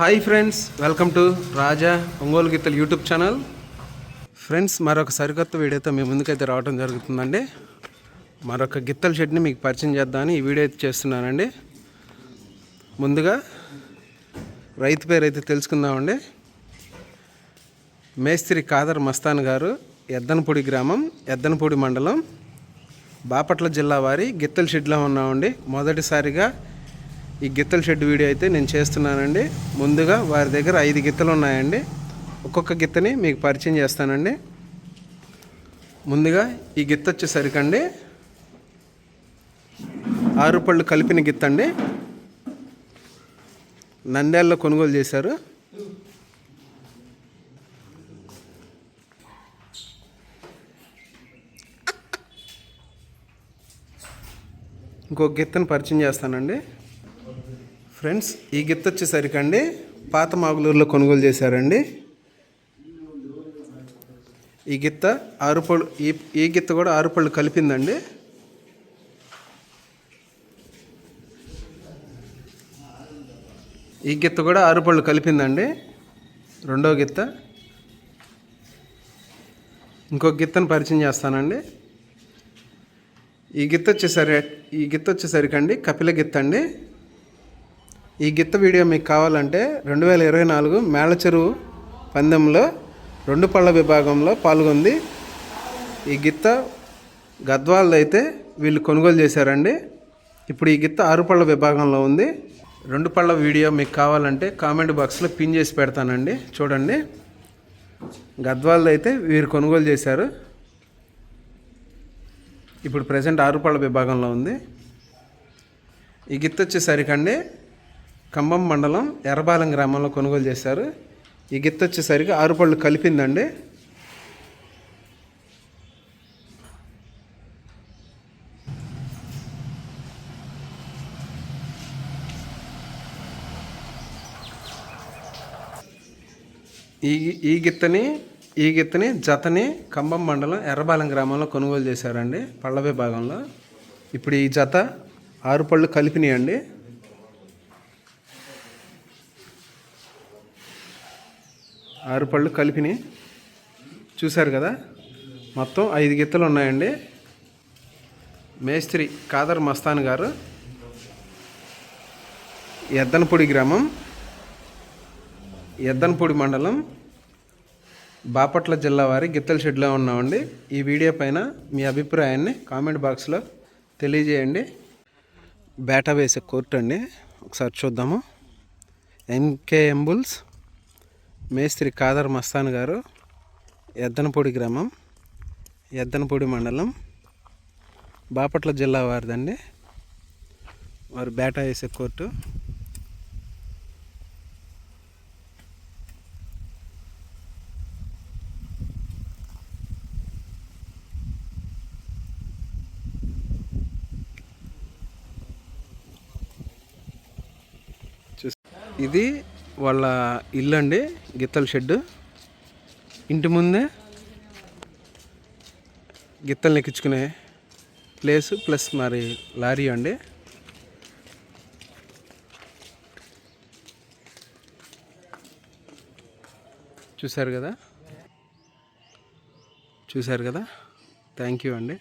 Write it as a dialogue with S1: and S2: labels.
S1: Hi friends welcome to Raja Ongole గీతలు YouTube channel friends మరొక సరికొత్త వీడియోతో మీ ముందుకైతే రావడం జరుగుతుందండి. మరొక గిత్తల షెడ్ని మీకు పరిచయం చేద్దామని ఈ వీడియో అయితే చేస్తున్నానండి. ముందుగా రైతు పేరు అయితే తెలుసుకుందామండి. మేస్త్రి కాదర్ మస్తాన్ గారు ఎద్దనపూడి గ్రామం ఎద్దనపూడి మండలం బాపట్ల జిల్లా వారి గిత్తల షెడ్లో ఉన్నామండి. మొదటిసారిగా ఈ గిత్తల షెడ్ వీడియో అయితే నేను చేస్తున్నానండి. ముందుగా వారి దగ్గర ఐదు గిత్తలు ఉన్నాయండి. ఒక్కొక్క గిత్తని మీకు పరిచయం చేస్తానండి. ముందుగా ఈ గిత్త వచ్చేసరికండి. ఆరు పళ్ళు కలిపిన గిత్త అండి. నంద్యాలలో కొనుగోలు చేశారు. ఇంకొక గిత్తను పరిచయం చేస్తానండి. ఫ్రెండ్స్ ఈ గిత్త అండి పాత మాగులూరులో కొనుగోలు చేశారండి. ఈ గిత్త ఆరు పళ్ళు ఈ ఈ గిత్త కూడా ఆరు పళ్ళు కలిపిందండి. ఈ గిత్త కూడా ఆరు పళ్ళు కలిపిందండి. రెండో గిత్త. ఇంకొక గిత్తను పరిచయం చేస్తానండి. ఈ గిత్త వచ్చేసరి ఈ గిత్త వచ్చేసరికి అండి కపిల గిత్త అండి ఈ గిత్త వీడియో మీకు కావాలంటే రెండు వేల ఇరవై నాలుగు మేళ చెరువు పందెంలో రెండు పళ్ళ విభాగంలో పాల్గొంది. ఈ గిత్త గద్వాళ్ళు అయితే వీళ్ళు కొనుగోలు చేశారండి. ఇప్పుడు ఈ గిత్త ఆరు పళ్ళ విభాగంలో ఉంది. రెండు పళ్ళ వీడియో మీకు కావాలంటే కామెంట్ బాక్స్లో పిన్ చేసి పెడతానండి. చూడండి. గద్వాళ్ళు అయితే వీరు కొనుగోలు చేశారు. ఇప్పుడు ప్రజెంట్ ఆరు పళ్ళ విభాగంలో ఉంది. ఈ గిత్త వచ్చేసరికండి. ఖమ్మం మండలం ఎర్రబాలెం గ్రామంలో కొనుగోలు చేశారు. ఈ గిత్త వచ్చేసరికి ఆరు పళ్ళు కలిపిందండి. ఈ ఈ గిత్తని ఈ గిత్తని జతని ఖమ్మం మండలం ఎర్రబాలెం గ్రామంలో కొనుగోలు చేశారండి పళ్ళ విభాగంలో ఇప్పుడు ఈ జత ఆరు పళ్ళు కలిపినాయండి. ఆరు పళ్ళు కలిపినాయి. చూశారు కదా? మొత్తం ఐదు గిత్తలు ఉన్నాయండి. మేస్త్రి కాదర్ మస్తాన్ గారు. ఎద్దనపూడి గ్రామం ఎద్దనపూడి మండలం బాపట్ల జిల్లా వారి గిత్తల షెడ్లో ఉన్నామండి. ఈ వీడియో పైన మీ అభిప్రాయాన్ని కామెంట్ బాక్స్లో తెలియజేయండి. బేటా వేసే కోర్టు అండి. ఒకసారి చూద్దాము. ఎంకే ఎంబుల్స్ మేస్త్రి కాదర్ మస్తాన్ గారు ఎద్దనపూడి గ్రామం ఎద్దనపూడి మండలం బాపట్ల జిల్లా వారిదండి. వారు బేటా వేసే కోర్టు. చూస్ ఇది వాళ్ళ ఇల్లు అండి గిత్తల షెడ్ ఇంటి ముందే గిత్తలు ఎక్కించుకునే ప్లేస్ ప్లస్ మరి లారీ అండి. చూశారు కదా? చూశారు కదా? థ్యాంక్ యూ అండి.